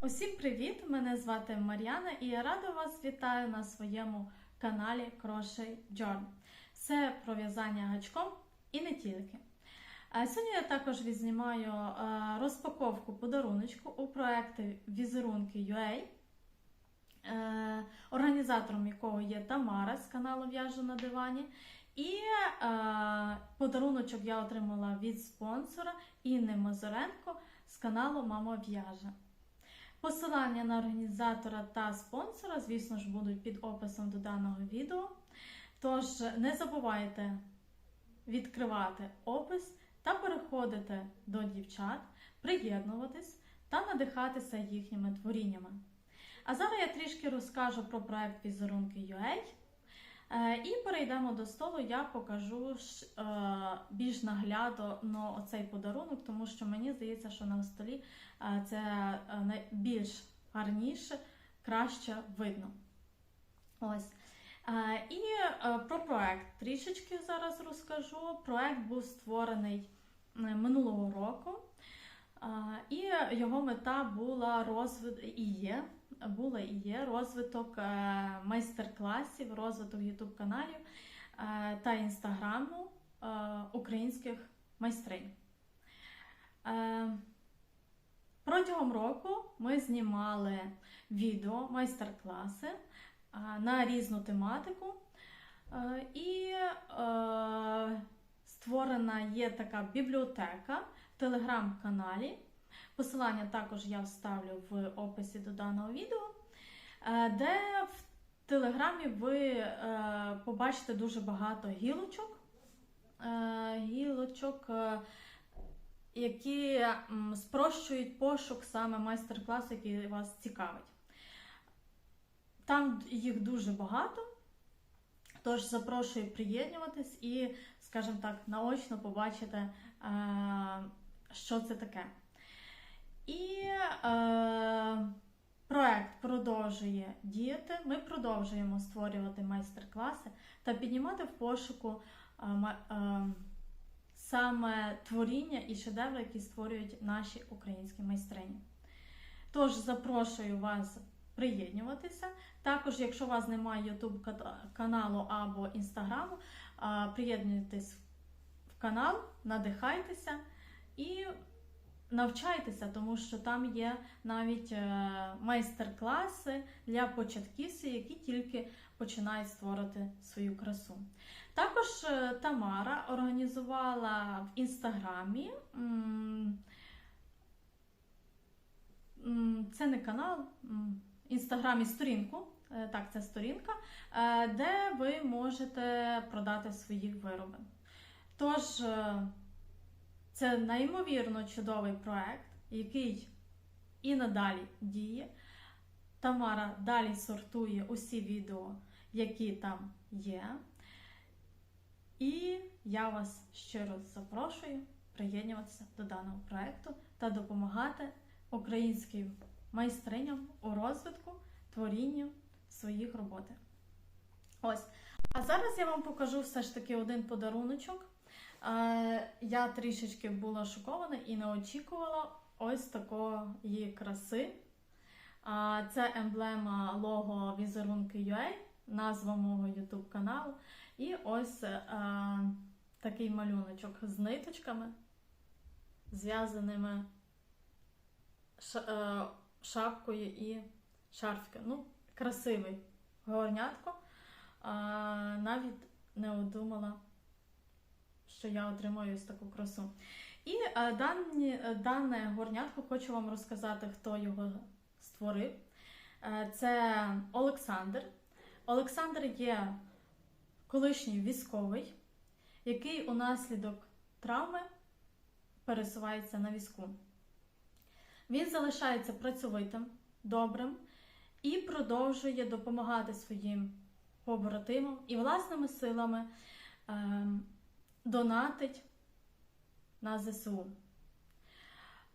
Усім привіт! Мене звати Мар'яна і я рада вас вітаю на своєму каналі Crochet Journey. Це про в'язання гачком і не тільки. Сьогодні я також відзнімаю е, розпаковку подаруночку у проєкті Візерунки UA, е, організатором якого є Тамара з каналу В'яжу на дивані. І е, подаруночок я отримала від спонсора Інни Мазуренко з каналу Мама В'яже. Посилання на організатора та спонсора, звісно ж, будуть під описом до даного відео. Тож не забувайте відкривати опис та переходити до дівчат, приєднуватись та надихатися їхніми творіннями. А зараз я трішки розкажу про проект Візерунки UA. Е, І перейдемо до столу, я покажу е, більш наглядно оцей подарунок, тому що мені здається, що на столі е, це е, най- більш гарніше, краще видно. Ось. І про проект трішечки зараз розкажу. Проект був створений минулого року. І його мета була розвит і є була і є розвиток е, майстер-класів, розвиток ютуб каналів е, та інстаграму е, українських майстринь. Протягом року ми знімали відео, майстер-класи на різну тематику. І створена є така бібліотека в телеграм-каналі. Посилання також я вставлю в описі до даного відео, е, де в телеграмі ви е, побачите дуже багато гілочок, е, гілочок, які спрощують пошук саме майстер-класу, який вас цікавить. Там їх дуже багато, тож запрошую приєднуватись і, скажімо так, наочно побачите, що це таке. І е, проект продовжує діяти. Ми продовжуємо створювати майстер-класи та піднімати в пошуку е, е, саме творіння і шедеври, які створюють наші українські майстрині. Тож запрошую вас приєднуватися. Також, якщо у вас немає YouTube каналу або інстаграму, е, приєднуйтесь в канал, надихайтеся і навчайтеся, тому що там є навіть е, майстер-класи для початківців, які тільки починають створити свою красу. Також е, Тамара організувала в інстаграмі. Це не канал, в інстаграмі сторінку. е, Так, це сторінка, де ви можете продати свої вироби. Тож, це неймовірно чудовий проект, який і надалі діє. Тамара далі сортує усі відео, які там є. І я вас щиро запрошую приєднуватися до даного проекту та допомагати українським майстриням у розвитку, творінню своїх роботи. Ось. А зараз я вам покажу все ж таки один подаруночок. Я трішечки була шокована і не очікувала ось такої краси. Це емблема лого візерунки UA, назва мого YouTube каналу. І ось е, такий малюночок з ниточками, зв'язаними е, шапкою і шарфиком. Ну, красивий горнятко. Навіть не думала, що я отримаю ось таку красу. І е, дані, е, дане горнятко хочу вам розказати, хто його створив. Е, це Олександр. Олександр є колишній військовий, який унаслідок травми пересувається на візку. Він залишається працьовитим, добрим і продовжує допомагати своїм побратимам і власними силами ем, донатить на ЗСУ.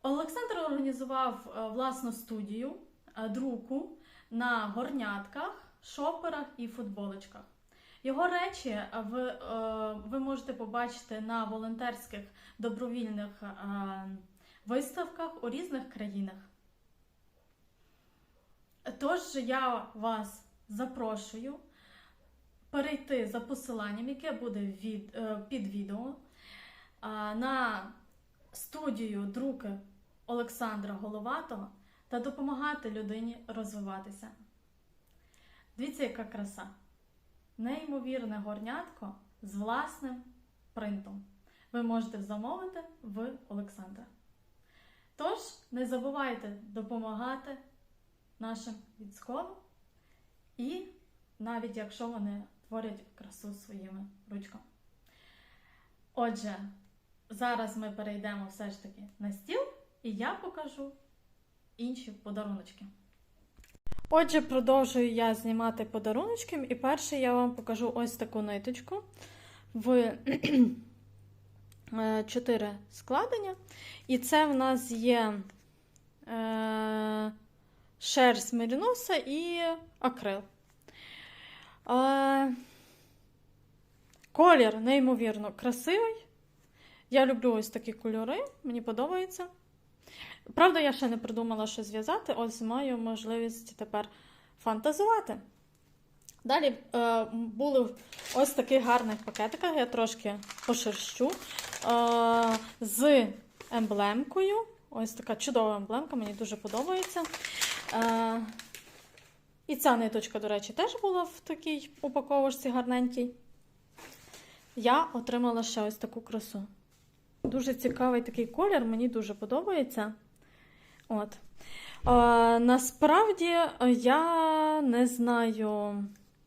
Олександр організував е, власну студію е, друку на горнятках, шоперах і футболочках. Його речі е, ви, ви можете побачити на волонтерських добровільних виставках у різних країнах. Тож я вас запрошую перейти за посиланням, яке буде від, е, під відео, на студію друки Олександра Головатого та допомагати людині розвиватися. Дивіться, яка краса! Неймовірне горнятко з власним принтом. Ви можете замовити в Олександра. Тож, не забувайте допомагати нашим військовим і навіть якщо вони творять красу своїми ручками. Отже, зараз ми перейдемо все ж таки на стіл, і я покажу інші подаруночки. Отже, продовжую я знімати подаруночки, і перше я вам покажу ось таку ниточку в 4 складення. І це в нас є е, шерсть меріноса і акрил. Е, колір неймовірно красивий. Я люблю ось такі кольори, мені подобається. Правда, я ще не придумала, що зв'язати, ось маю можливість тепер фантазувати. Далі е, були в ось таких гарних пакетиках, я трошки пошерщу е, з емблемкою. Ось така чудова емблемка, мені дуже подобається. Е, і ця ниточка, до речі, теж була в такій упаковочці гарненькій. Я отримала ще ось таку красу. Дуже цікавий такий колір, мені дуже подобається. От. Е, насправді я не знаю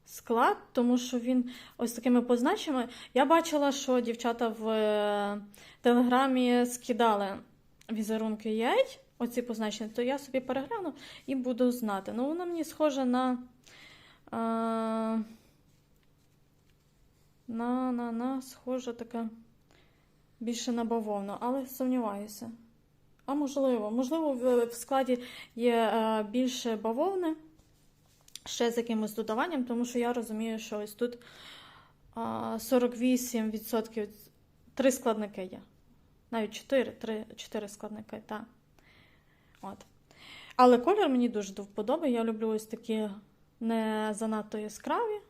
склад, тому що він ось такими позначеннями. Я бачила, що дівчата в е, телеграмі скидали візерунки яєць, оці позначення, то я собі перегляну і буду знати. Ну, вона мені схожа на. Е, на, на, на, схожа така більше на бавовну, але сумніваюся. А можливо, можливо, в, складі є е, більше бавовни, ще з якимось додаванням, тому що я розумію, що ось тут е, 48% три складники є. Навіть 4, 3, 4 складники, так. От. Але колір мені дуже до. Я люблю ось такі не занадто яскраві,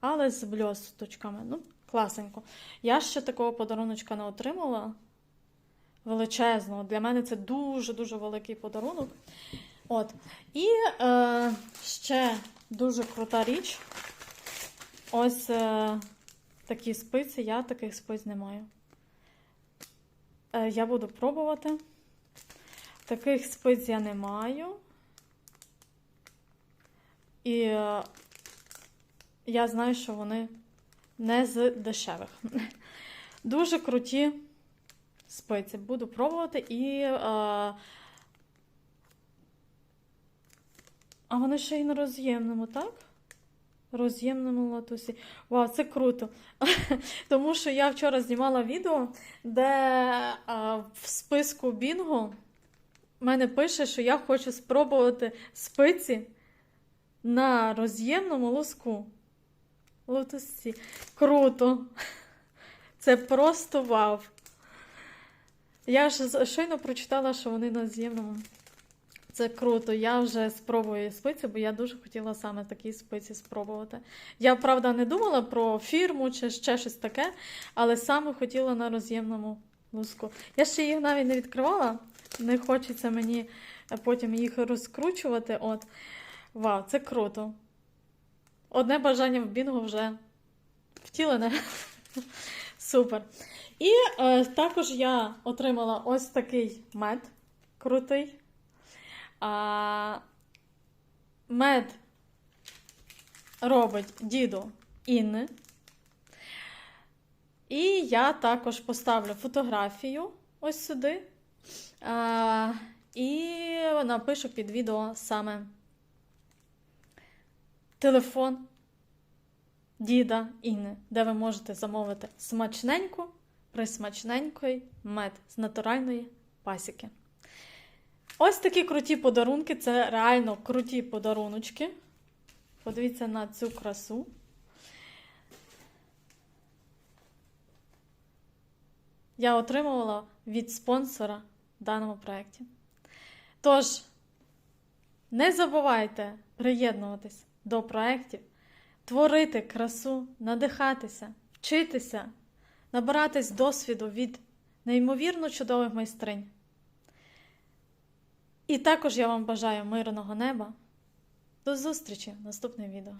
але з бльосточками. Ну, класенько. Я ще такого подаруночка не отримала. Величезного. Для мене це дуже-дуже великий подарунок. От. І е, ще дуже крута річ. Ось е, такі спиці. Я таких спиць не маю. Е, я буду пробувати. Таких спиць я не маю. І е, я знаю, що вони не з дешевих. Дуже круті спиці. Буду пробувати і. Е, а вони ще й на роз'ємному, так? Роз'ємному латусі. Вау, це круто. Тому що я вчора знімала відео, де а, в списку Бінго мене пише, що я хочу спробувати спиці на роз'ємному лоску. Лотосці. Круто. Це просто вау. Я ж щойно прочитала, що вони на з'ємному. Це круто. Я вже спробую спиці, бо я дуже хотіла саме такі спиці спробувати. Я, правда, не думала про фірму чи ще щось таке, але саме хотіла на роз'ємному луску. Я ще їх навіть не відкривала, не хочеться мені потім їх розкручувати. От. Вау, це круто. Одне бажання в Бінго вже втілене. Супер. І е, також я отримала ось такий мед крутий. А, Мед робить діду Інни. І я також поставлю фотографію ось сюди. А, І напишу під відео саме телефон діда Інни, де ви можете замовити смачненьку, присмачненький мед з натуральної пасіки. Ось такі круті подарунки, це реально круті подаруночки. Подивіться на цю красу. Я отримувала від спонсора даному проєкті. Тож, Не забувайте приєднуватись до проєктів, творити красу, надихатися, вчитися, набиратись досвіду від неймовірно чудових майстринь. І також я вам бажаю мирного неба. До зустрічі в наступному відео.